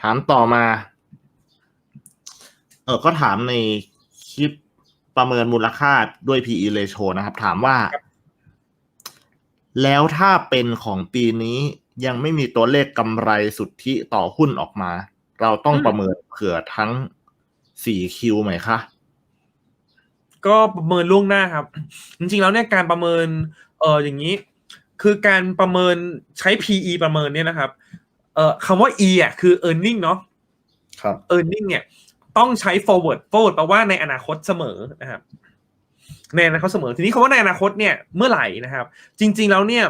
ถามต่อมา เออก็ถามในคลิปประเมินมูลค่าด้วย PE ratio นะครับ ถามว่า แล้วถ้าเป็นของปีนี้ยังไม่มีตัวเลขกำไรสุทธิต่อหุ้นออกมา เราต้องอืมประเมินเผื่อทั้งสี่คิวไหมคะก็ประเมินล่วงหน้าครับ จริงๆแล้วเนี่ยการประเมินเอออย่างนี้ คือการประเมินใช้ PE ประเมินเนี่ยนะครับ เอ่อคำว่า E อะคือ earning เนาะครับ earning เนี่ย ต้องใช้ forward forward แปลว่าในอนาคตเสมอนะครับในอนาคตเสมอ ทีนี้คำว่าในอนาคตเนี่ยเมื่อไหร่นะครับ จริง ๆ แล้วเนี่ย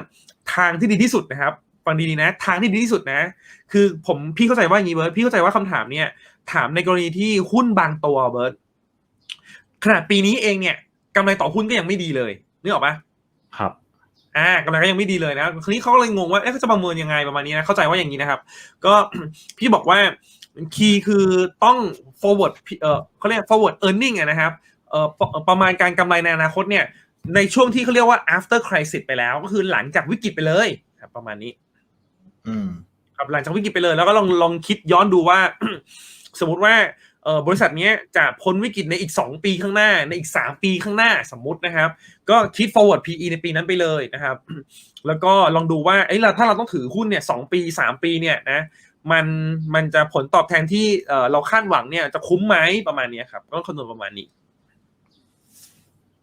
ทางที่ดีที่สุดนะครับฟังดีๆนะ ทางที่ดีที่สุดนะ คือผมพี่เข้าใจว่าอย่างนี้เบิร์ตพี่เข้าใจว่าคำถามเนี่ย ถามในกรณีที่หุ้นบางตัวเบิร์ตขนาดปีนี้เองเนี่ยกำไรต่อหุ้นก็ยังไม่ดีเลยนึกออกปะครับ อ่ากำไรก็ยังไม่ดีเลยนะคราวนี้เขาก็เลยงงว่าเอ๊ะเขาจะประเมินยังไงประมาณนี้นะเข้าใจว่าอย่างนี้นะครับ ก็ พี่บอกว่าคีย์คือต้อง forward เออเขาเรียก forward earning อะนะครับเออประประมาณการกำไรในอนาคตเนี่ย ในช่วงที่เขาเรียกว่า after crisis ไปแล้ว ก็คือหลังจากวิกฤตไปเลยครับประมาณนี้ อืมครับหลังจากวิกฤตไปเลยแล้วก็ลองลองคิดย้อนดูว่า สมมุติว่า เออบริษัทนี้จะพ้นวิกฤตในอีก 2 ปีข้างหน้าในอีก 3 ปีข้างหน้าสมมุตินะครับ ก็คิด forward PE ในปีนั้นไปเลยนะครับ แล้วก็ลองดูว่าเอ้ยเราถ้าเราต้องถือหุ้นเนี่ยสปี 3 ปีเนี่ยนะมันมันจะผลตอบแทนที่เราคาดหวังเนี่ยจะคุ้มไหมประมาณนี้ครับก็คำนวณประมาณนี้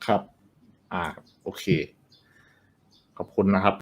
ครับ อ่าโอเค ขอบคุณนะครับ